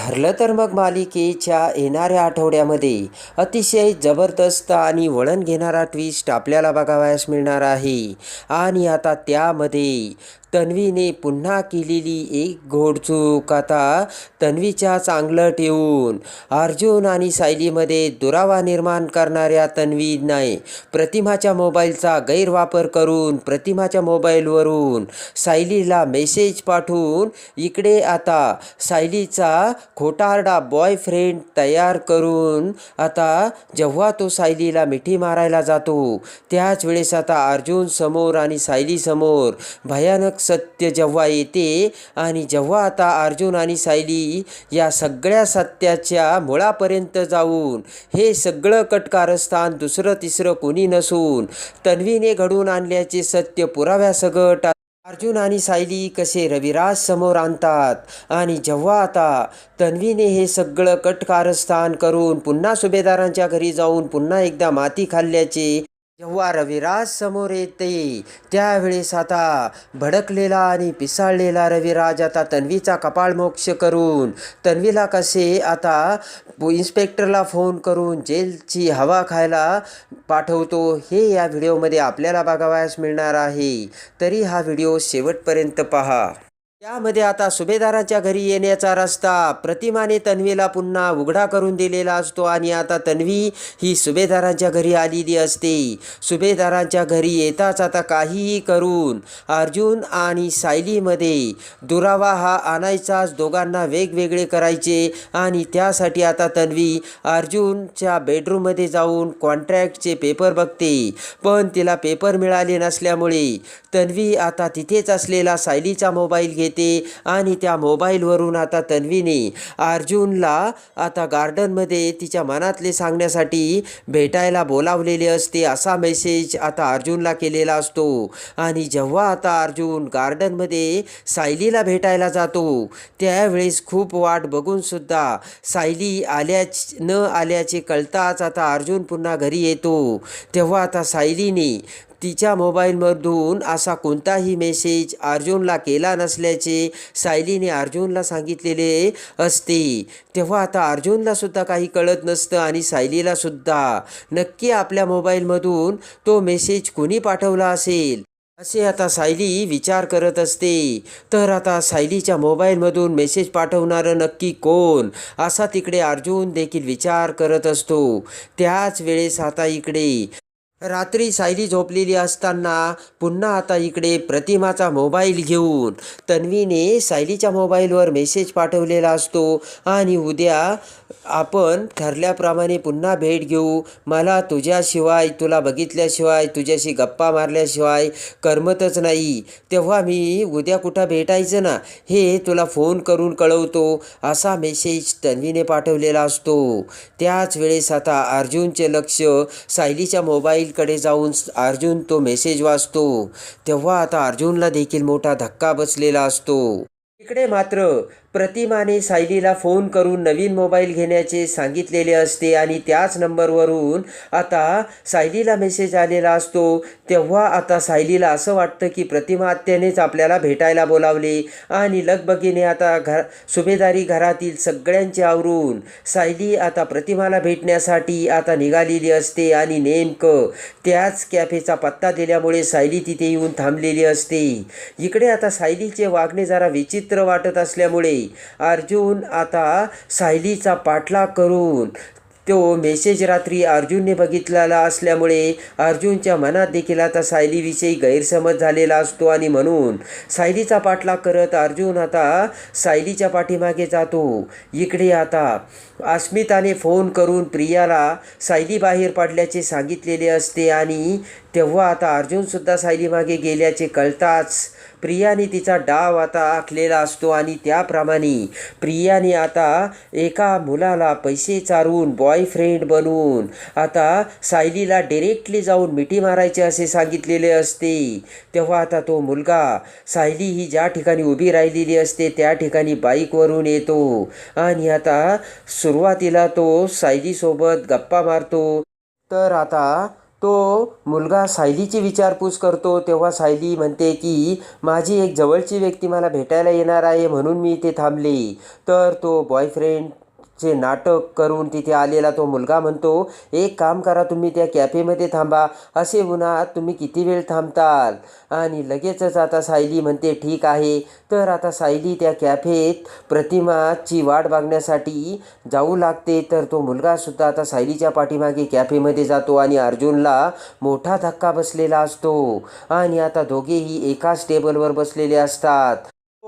ठरलं तर मग मालिकेच्या येणाऱ्या आठवड्यामध्ये अतिशय जबरदस्त आणि वळण घेणारा ट्विस्ट आपल्याला बघावयास मिळणार आहे. आणि आता त्यामध्ये तन्वीने पुन्हा केलेली एक घोडचूक आता तन्वीच्या चांगलं ठेवून. अर्जुन आणि सायलीमध्ये दुरावा निर्माण करणाऱ्या तन्वीने प्रतिमाच्या मोबाईलचा गैरवापर करून प्रतिमाच्या मोबाईलवरून सायलीला मेसेज पाठवून इकडे आता सायलीचा खोटारडा बॉयफ्रेंड तयार करून आता जेव्हा तो सायलीला मिठी मारायला जातो त्याच वेळेस आता अर्जुन समोर आणि सायलीसमोर भयानक सत्य जेव्हा येते आणि जेव्हा आता अर्जुन आणि सायली या सगळ्या सत्याच्या मुळापर्यंत जाऊन हे सगळं कटकारस्थान दुसरं तिसरं कोणी नसून तन्वीने घडून आणल्याचे सत्य पुराव्यासगट अर्जुन आणि सायली कसे रविराज समोर आणतात आणि जेव्हा आता तन्वीने हे सगळं कटकारस्थान करून पुन्हा सुभेदारांच्या घरी जाऊन पुन्हा एकदा माती खाल्ल्याचे जेव्हा रविराज समोर येते त्यावेळेस आता भडकलेला आणि पिसाळलेला रविराज आता तन्वीचा कपाळमोक्ष करून तन्वीला कसे आता इन्स्पेक्टरला फोन करून जेलची हवा खायला पाठवतो हे या व्हिडिओमध्ये आपल्याला बघावयास मिळणार आहे. तरी हा व्हिडिओ शेवटपर्यंत पहा. त्यामध्ये आता सुभेदाराच्या घरी येण्याचा रस्ता प्रतिमाने तन्वीला पुन्हा उघडा करून दिलेला असतो आणि आता तन्वी ही सुभेदारांच्या घरी आलेली असते. सुभेदारांच्या घरी येताच आता काहीही करून अर्जुन आणि सायलीमध्ये दुरावा हा आणायचाच. दोघांना वेगवेगळे करायचे आणि त्यासाठी आता तन्वी अर्जुनच्या बेडरूममध्ये जाऊन कॉन्ट्रॅक्टचे पेपर बघते. पण तिला पेपर मिळाले नसल्यामुळे तन्वी आता तिथेच असलेला सायलीचा मोबाईल घेते आणि त्या मोबाईलवरून आता तन्वीने अर्जुनला आता गार्डनमध्ये तिच्या मनातले सांगण्यासाठी भेटायला बोलावलेले असते. असा मेसेज आता अर्जुनला केलेला असतो. आणि जेव्हा आता अर्जुन गार्डनमध्ये सायलीला भेटायला जातो त्यावेळेस खूप वाट बघूनसुद्धा सायली आल्याच न आल्याचे कळताच आता अर्जुन पुन्हा घरी येतो. तेव्हा आता सायलीने तिच्या मोबाईलमधून असा कोणताही मेसेज अर्जुनला केला नसल्याचे सायलीने अर्जुनला सांगितलेले असते. तेव्हा आता अर्जुनला सुद्धा काही कळत नसतं आणि सायलीला सुद्धा. नक्की आपल्या मोबाईलमधून तो मेसेज कोणी पाठवला असेल? असे आता सायली विचार करत असते. तर आता सायलीच्या मोबाईलमधून मेसेज पाठवणारं नक्की कोण? असा तिकडे अर्जुन देखील विचार करत असतो. त्याच वेळेस आता इकडे रात्री सायली झोपलेली असताना पुन्हा आता इकडे प्रतिमाचा मोबाईल घेऊन तन्वीने सायलीच्या मोबाईलवर मेसेज पाठवलेला असतो आणि उद्या आपण ठरल्याप्रमाणे पुन्हा भेट घेऊ. मला तुझ्याशिवाय तुला बघितल्याशिवाय तुझ्याशी गप्पा मारल्याशिवाय करमतच नाही. तेव्हा मी उद्या कुठं भेटायचं ना हे तुला फोन करून कळवतो. असा मेसेज तन्वीने पाठवलेला असतो. त्याच वेळेस आता अर्जुनचे लक्ष सायलीच्या मोबाईलकडे जाऊन अर्जुन तो मेसेज वाचतो. तेव्हा आता अर्जुनला देखील मोठा धक्का बसलेला असतो. इकडे मात्र प्रतिमाने सायलीला फोन करून नवीन मोबाईल घेण्याचे सांगितलेले असते आणि त्याच नंबरवरून आता सायलीला मेसेज आलेला असतो. तेव्हा आता सायलीला असं वाटतं की प्रतिमा आत्यानेच आपल्याला भेटायला बोलावले आणि लगबगीने आता घर सुभेदारी घरातील सगळ्यांचे आवरून सायली आता प्रतिमाला भेटण्यासाठी आता निघालेली असते आणि नेमकं त्याच कॅफेचा पत्ता दिल्यामुळे सायली तिथे येऊन थांबलेली असते. इकडे आता सायलीचे वागणे जरा विचित्र वाटत असल्यामुळे अर्जुन आता सायलीचा पाठलाग करून तो मेसेज रात्री अर्जुनने बघितलेला असल्यामुळे अर्जुनच्या मनात देखील आता सायलीविषयी गैरसमज झालेला असतो आणि म्हणून सायलीचा पाठलाग करत अर्जुन आता सायलीच्या पाठीमागे जातो. इकडे आता अस्मिताने फोन करून प्रियाला सायली बाहेर पडल्याचे सांगितलेले असते आणि तेव्हा आता अर्जुनसुद्धा सायलीमागे गेल्याचे कळताच प्रियाने तिचा डाव आता आखलेला असतो आणि त्याप्रमाणे प्रियाने आता एका मुलाला पैसे चारून बॉयफ्रेंड बनवून आता सायलीला डिरेक्टली जाऊन मिठी मारायचे असे सांगितलेले असते. तेव्हा आता तो मुलगा सायली ही ज्या ठिकाणी उभी राहिलेली असते त्या ठिकाणी बाईकवरून येतो आणि आता सुरुवातीला तो सायलीसोबत गप्पा मारतो. तर आता तो मुलगा सायलीची विचारपूस करतो तेव्हा सायली म्हणते की माझी एक जवळची व्यक्ती मला भेटायला येणार आहे म्हणून मी इथे थांबले. तर तो बॉयफ्रेंड चे नाटक करून तिथे आलेला तो मुलगा म्हणतो एक काम करा तुम्ही त्या कॅफेमध्ये थांबा. असे उन्हात तुम्ही किती वेळ थांबताल? आणि लगेचच आता सायली म्हणते ठीक आहे. तर आता सायली त्या कॅफेत प्रतिमाची वाट बघण्यासाठी जाऊ लागते. तर तो मुलगासुद्धा आता सायलीच्या पाठीमागे कॅफेमध्ये जातो आणि अर्जुनला मोठा धक्का बसलेला असतो. आणि आता दोघेही एकाच टेबलवर बसलेले असतात.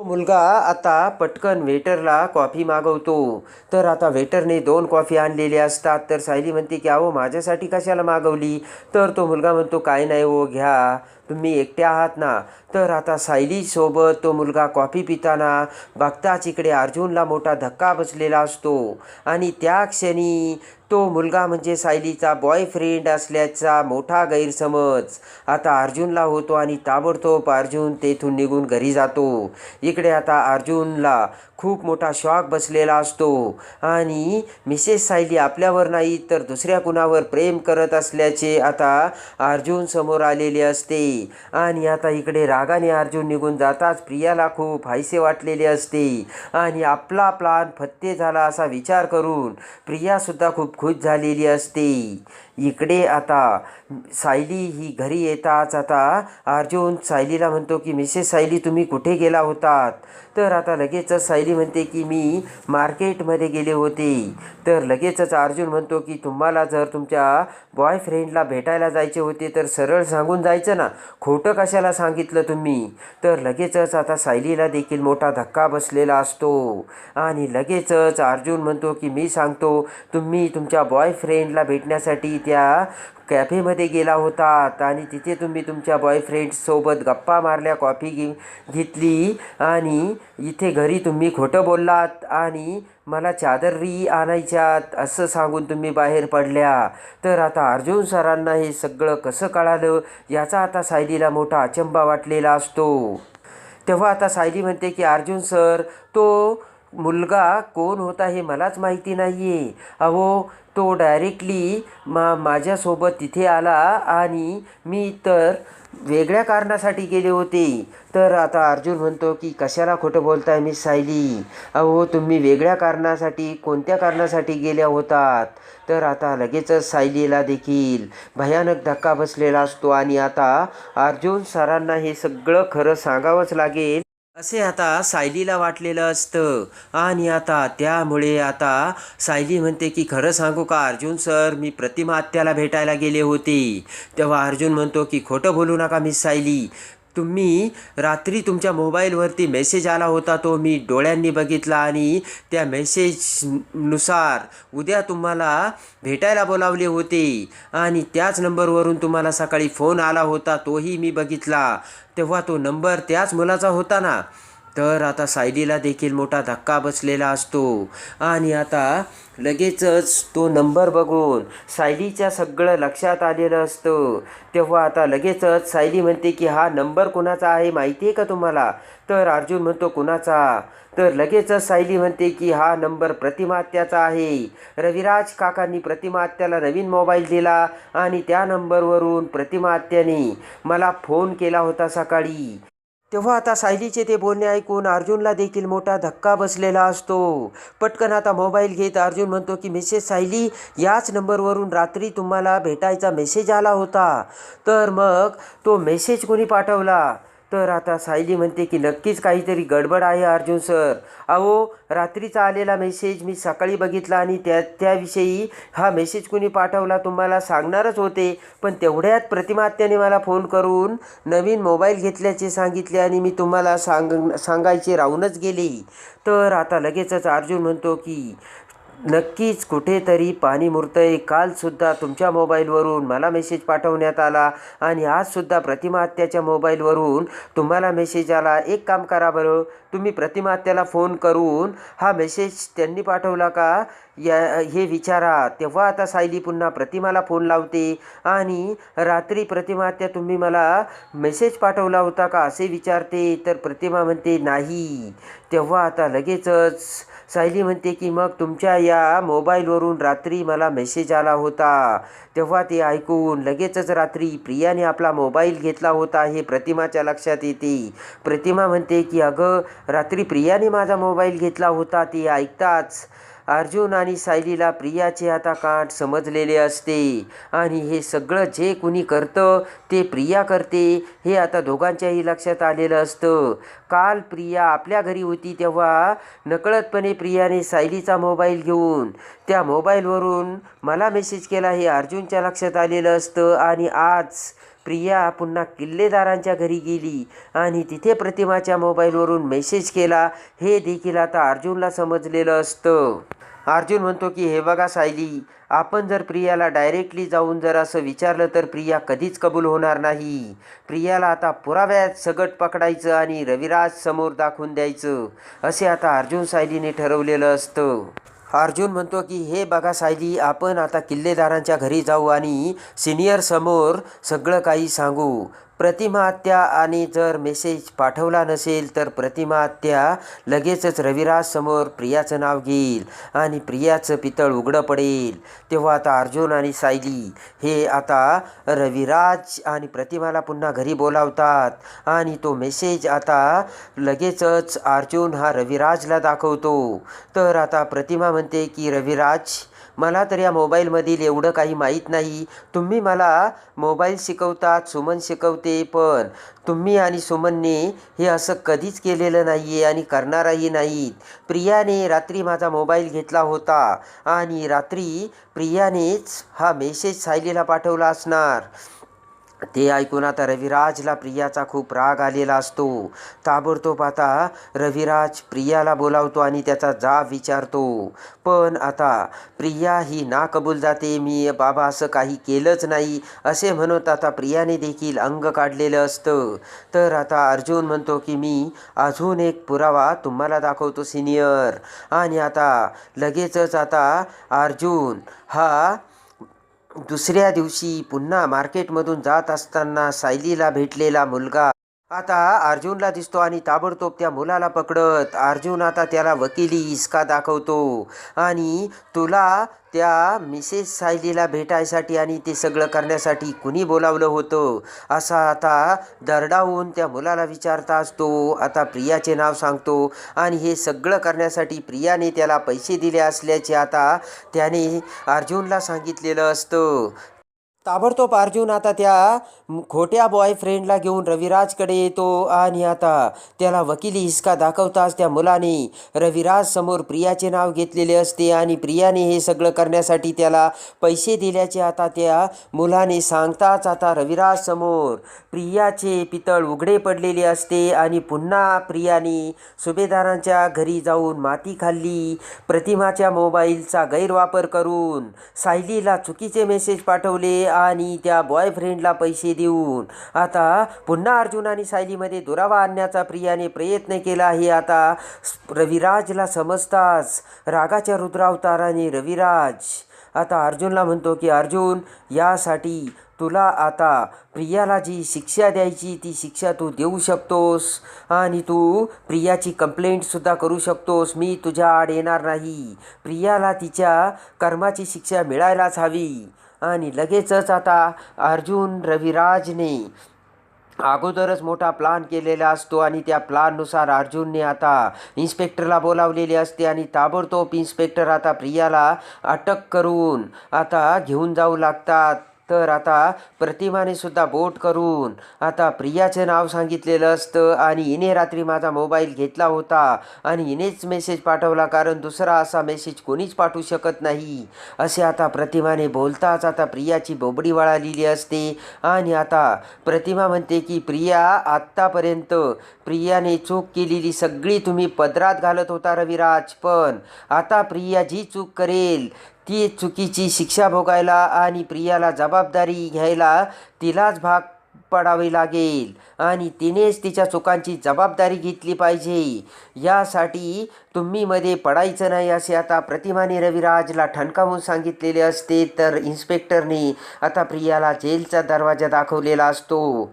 मुलगा आता पटकन वेटरला कॉफी मागवतो. तर आता वेटरने दोन कॉफी आणलेले असतात. तर सायली म्हणते की अहो माझ्यासाठी कशाला मागवली? तर तो मुलगा म्हणतो काय नाही हो घ्या. तुम्ही एकट्या आहात ना. तर आता सायलीसोबत तो मुलगा कॉफी पिताना बघताच इकडे अर्जुनला मोठा धक्का बसलेला असतो. आणि त्या क्षणी तो मुलगा म्हणजे सायलीचा बॉयफ्रेंड असल्याचा मोठा गैरसमज. आता अर्जुनला होतो आणि ताबडतोब अर्जुन तेथून निघून घरी जातो. इकडे आता अर्जुनला खूप मोठा शॉक बसलेला असतो. आणि मिसेस सायली आपल्यावर नाही तर दुसऱ्या कुणावर प्रेम करत असल्याचे आता अर्जुन समोर आलेले असते. आणि आता इकडे रागाने अर्जुन निघून जाताच प्रियाला खूप हायसे वाटलेले असते. आणि आपला प्लान फत्ते झाला असा विचार करून प्रियासुद्धा खूप खुश झालेली असते. इकडे आता सायली ही घरी येताच आता अर्जुन सायलीला म्हणतो की मिसेस सायली तुम्ही कुठे गेला होतात? तर आता लगेचच सायली म्हणते की मी मार्केटमध्ये गेले होते. तर लगेचच अर्जुन म्हणतो की तुम्हाला जर तुमच्या बॉयफ्रेंडला भेटायला जायचे होते तर सरळ सांगून जायचं ना. खोटं कशाला सांगितलं तुम्ही? तर लगेचच आता सायलीला देखील मोठा धक्का बसलेला असतो. आणि लगेचच अर्जुन म्हणतो की मी सांगतो तुम्ही तुमच्या बॉयफ्रेंडला भेटण्यासाठी त्या त्या कॅफेमध्ये गेला होतात आणि तिथे तुम्ही तुमच्या बॉयफ्रेंडसोबत गप्पा मारल्या कॉफी घे घेतली. आणि इथे घरी तुम्ही खोटं बोललात. आणि मला चादरी आणायच्यात असं सांगून तुम्ही बाहेर पडल्या. तर आता अर्जुन सरांना हे सगळं कसं कळालं? याचा आता सायलीला मोठा अचंबा वाटलेला असतो. तेव्हा आता सायली म्हणते की अर्जुन सर तो मुलगा कोण होता हे मलाच माहिती नाही आहे अहो तो डायरेक्टली मा माझ्यासोबत तिथे आला आणि मी तर वेगळ्या कारणासाठी गेले होते. तर आता अर्जुन म्हणतो की कशाला खोटं बोलताय मी सायली? अहो तुम्ही वेगळ्या कारणासाठी कोणत्या कारणासाठी गेल्या होतात? तर आता लगेचच सायलीला देखील भयानक धक्का बसलेला असतो आणि आता अर्जुन सरांना हे सगळं खरं सांगावंच लागेल. असे आता सायलीला वाटलेलं असतं. आणि आता त्यामुळे आता सायली म्हणते की खरं सांगू का अर्जुन सर मी प्रतिमा आत्याला भेटायला गेले होते. तेव्हा अर्जुन म्हणतो की खोटं बोलू नका मिस सायली. तुम्ही रात्री तुमच्या मोबाईलवरती मेसेज आला होता तो मी डोळ्यांनी बघितला आणि त्या मेसेजनुसार उद्या तुम्हाला भेटायला बोलावले होते आणि त्याच नंबरवरून तुम्हाला सकाळी फोन आला होता तोही मी बघितला. तेव्हा तो नंबर त्याच मुलाचा होता ना? तर आता सायलीला देखील मोठा धक्का बसलेला असतो. आणि आता लगेचच तो नंबर बघून सायलीच्या सगळं लक्षात आलेलं असतं. तेव्हा आता लगेचच सायली म्हणते की हा नंबर कुणाचा आहे माहिती आहे का तुम्हाला? तर अर्जुन म्हणतो कुणाचा? तर लगेचच सायली म्हणते की हा नंबर प्रतिमात्याचा आहे. रविराज काकांनी प्रतिमात्याला नवीन मोबाईल दिला आणि त्या नंबरवरून प्रतिमात्याने मला फोन केला होता सकाळी. तेव्हा आता सायलीचे ते बोलणे ऐकून अर्जुनला देखील मोठा धक्का बसलेला असतो. पटकन आता मोबाईल घेत अर्जुन म्हणतो की मिसेस सायली याच नंबरवरून रात्री तुम्हाला भेटायचा मेसेज आला होता. तर मग तो मेसेज कोणी पाठवला? तर आता सायली म्हणते की नक्कीच काहीतरी गडबड आहे अर्जुन सर. अहो रात्रीचा आलेला मेसेज मी सकाळी बघितला आणि त्या त्याविषयी हा मेसेज कुणी पाठवला तुम्हाला सांगणारच होते. पण तेवढ्यात प्रतिमात्याने मला फोन करून नवीन मोबाईल घेतल्याचे सांगितले आणि मी तुम्हाला सांग सांगायचे राहूनच गेले. तर आता लगेचच अर्जुन म्हणतो की नक्कीच कुठेतरी पाणी मुरतंय. कालसुद्धा तुमच्या मोबाईलवरून मला मेसेज पाठवण्यात आला आणि आजसुद्धा प्रतिमात्याच्या मोबाईलवरून तुम्हाला मेसेज आला. एक काम करा बरं तुम्ही प्रतिमात्याला फोन करून हा मेसेज त्यांनी पाठवला का? या हे विचारा. तेव्हा आता सायली पुन्हा प्रतिमाला फोन लावते आणि रात्री प्रतिमात्या तुम्ही मला मेसेज पाठवला होता का? असे विचारते. तर प्रतिमा म्हणते नाही. तेव्हा आता लगेचच सायली म्हणते की मग तुमच्या या मोबाईलवरून रात्री मला मेसेज आला होता. तेव्हा ते ऐकून लगेचच रात्री प्रियाने आपला मोबाईल घेतला होता. हे प्रतिमाच्या लक्षात येते. प्रतिमा म्हणते की अगं रात्री प्रियाने माझा मोबाईल घेतला होता. ते ऐकताच अर्जुन आणि सायलीला प्रियाचे आता काठ समजलेले असते. आणि हे सगळं जे कुणी करतं ते प्रिया करते. हे आता दोघांच्याही लक्षात आलेलं असतं. काल प्रिया आपल्या घरी होती तेव्हा नकळतपणे प्रियाने सायलीचा मोबाईल घेऊन त्या मोबाईलवरून मला मेसेज केला हे अर्जुनच्या लक्षात आलेलं असतं आणि आज प्रिया पुन्हा किल्लेदारांच्या घरी गेली आणि तिथे प्रतिमाच्या मोबाईलवरून मेसेज केला. हे देखील आता अर्जुनला समजलेलं असतं. अर्जुन म्हणतो की हे बघा सायली आपण जर प्रियाला डायरेक्टली जाऊन जर असं विचारलं तर प्रिया कधीच कबूल होणार नाही. प्रियाला आता पुराव्यात सगट पकडायचं आणि रविराज समोर दाखवून द्यायचं असे आता अर्जुन सायलीने ठरवलेलं असतं. अर्जुन म्हणतो की हे बघा सायली आपण आता किल्लेदारांच्या घरी जाऊ आणि सिनियर समोर सगळं काही सांगू. प्रतिमात्या आणि जर मेसेज पाठवला नसेल तर प्रतिमाहत्या लगेचच रविराज समोर प्रियाचं नाव घेईल आणि प्रियाचं पितळ उघडं पडेल. तेव्हा आता अर्जुन आणि सायली हे आता रविराज आणि प्रतिमाला पुन्हा घरी बोलावतात आणि तो मेसेज आता लगेचच अर्जुन हा रविराजला दाखवतो. तर आता प्रतिमा म्हणते की रविराज मला तर या मोबाईलमधील एवढं काही माहीत नाही. तुम्ही मला मोबाईल शिकवतात सुमन शिकवते पण तुम्ही आणि सुमनने हे असं कधीच केलेलं नाही आहे आणि करणारही नाहीत. प्रियाने रात्री माझा मोबाईल घेतला होता आणि रात्री प्रियानेच हा मेसेज सायलीला पाठवला असणार. ते ऐकून आता रविराजला प्रियाचा खूप राग आलेला असतो. ताबडतोब आता रविराज प्रियाला बोलावतो आणि त्याचा जाब विचारतो. पण आता प्रिया ही ना कबूल जाते मी बाबा असं काही केलंच नाही असे म्हणत आता प्रियाने देखील अंग काढलेलं असतं. तर आता अर्जुन म्हणतो की मी अजून एक पुरावा तुम्हाला दाखवतो सिनियर. आणि आता लगेचच आता अर्जुन हा दुसऱ्या दिवशी पुन्हा मार्केटमधून जात असताना सायलीला भेटलेला मुलगा आता अर्जुनला दिसतो आणि ताबडतोब त्या मुलाला पकडत. अर्जुन आता त्याला वकिली इसका दाखवतो. आणि तुला त्या मिसेस सायलीला भेटायसाठी आणि ते सगळं करण्यासाठी कुणी बोलावलं होतं? असा आता दरडावून त्या मुलाला विचारता असतो. आता प्रियाचे नाव सांगतो. आणि हे सगळं करण्यासाठी प्रियाने त्याला पैसे दिले असल्याचे आता त्याने अर्जुनला सांगितलेलं असतं. ताबडतोब अर्जुन आता त्या खोट्या बॉयफ्रेंडला घेऊन रविराजकडे येतो आणि आता त्याला वकिली हिसका दाखवताच त्या मुलाने रविराज समोर प्रियाचे नाव घेतलेले असते आणि प्रियाने हे सगळं करण्यासाठी त्याला पैसे दिल्याचे आता त्या मुलाने सांगताच आता रविराज समोर प्रियाचे पितळ उघडे पडलेले असते आणि पुन्हा प्रियाने सुभेदारांच्या घरी जाऊन माती खाल्ली प्रतिमाच्या मोबाईलचा गैरवापर करून सायलीला चुकीचे मेसेज पाठवले आणि त्या बॉयफ्रेंडला पैसे देऊन. आता पुन्हा अर्जुन आणि सायलीमध्ये दुरावा आणण्याचा प्रियाने प्रयत्न केला हे आता रविराजला समजताच रागाच्या रुद्रावताराने रविराज आता अर्जुनला म्हणतो की अर्जुन यासाठी तुला आता प्रियाला जी शिक्षा द्यायची ती शिक्षा तू देऊ शकतोस आणि तू प्रियाची कंप्लेंटसुद्धा करू शकतोस. मी तुझ्या आड येणार नाही. प्रियाला तिच्या कर्माची शिक्षा मिळायलाच हवी. आणि लगेचच आता अर्जुन रविराजने अगोदरच मोठा प्लान केलेला असतो आणि त्या प्लाननुसार अर्जुनने आता इन्स्पेक्टरला बोलावलेले असते आणि ताबडतोब इन्स्पेक्टर आता प्रियाला अटक करून आता घेऊन जाऊ लागतात. तर आता प्रतिमाने सुद्धा बोट करून आता प्रियाचं नाव सांगितलेलं असतं आणि हिने रात्री माझा मोबाईल घेतला होता आणि हिनेच मेसेज पाठवला कारण दुसरा असा मेसेज कोणीच पाठवू शकत नाही. असे आता प्रतिमाने बोलताच आता प्रियाची बोबडी वळालेली असते आणि आता प्रतिमा म्हणते की प्रिया आत्तापर्यंत प्रियाने चूक केलेली सगळी तुम्ही पदरात घालत होता रविराज पण आता प्रिया जी चूक करेल ती चुकीची शिक्षा भोगायला आणि प्रियाला जबाबदारी घ्यायला तिलाच भाग पडावे लागेल. आणि तिनेच तिच्या चुकांची जबाबदारी घेतली पाहिजे. यासाठी तुम्ही मध्ये पडायचं नाही असे आता प्रतिमाने रविराजला ठणकावून सांगितलेले असते तर इन्स्पेक्टरने आता प्रियाला जेलचा दरवाजा दाखवलेला असतो.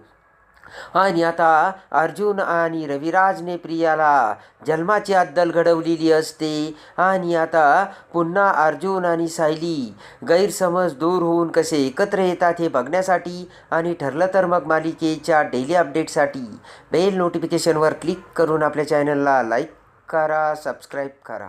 आणि आता अर्जुन आणि रविराजने प्रियाला जन्माची अद्दल घडवलेली असते. आणि आता पुन्हा अर्जुन आणि सायली गैरसमज दूर होऊन कसे एकत्र येतात हे बघण्यासाठी आणि ठरलं तर मग मालिकेच्या डेली अपडेटसाठी बेल नोटिफिकेशनवर क्लिक करून आपल्या चॅनलला लाईक करा सबस्क्राईब करा.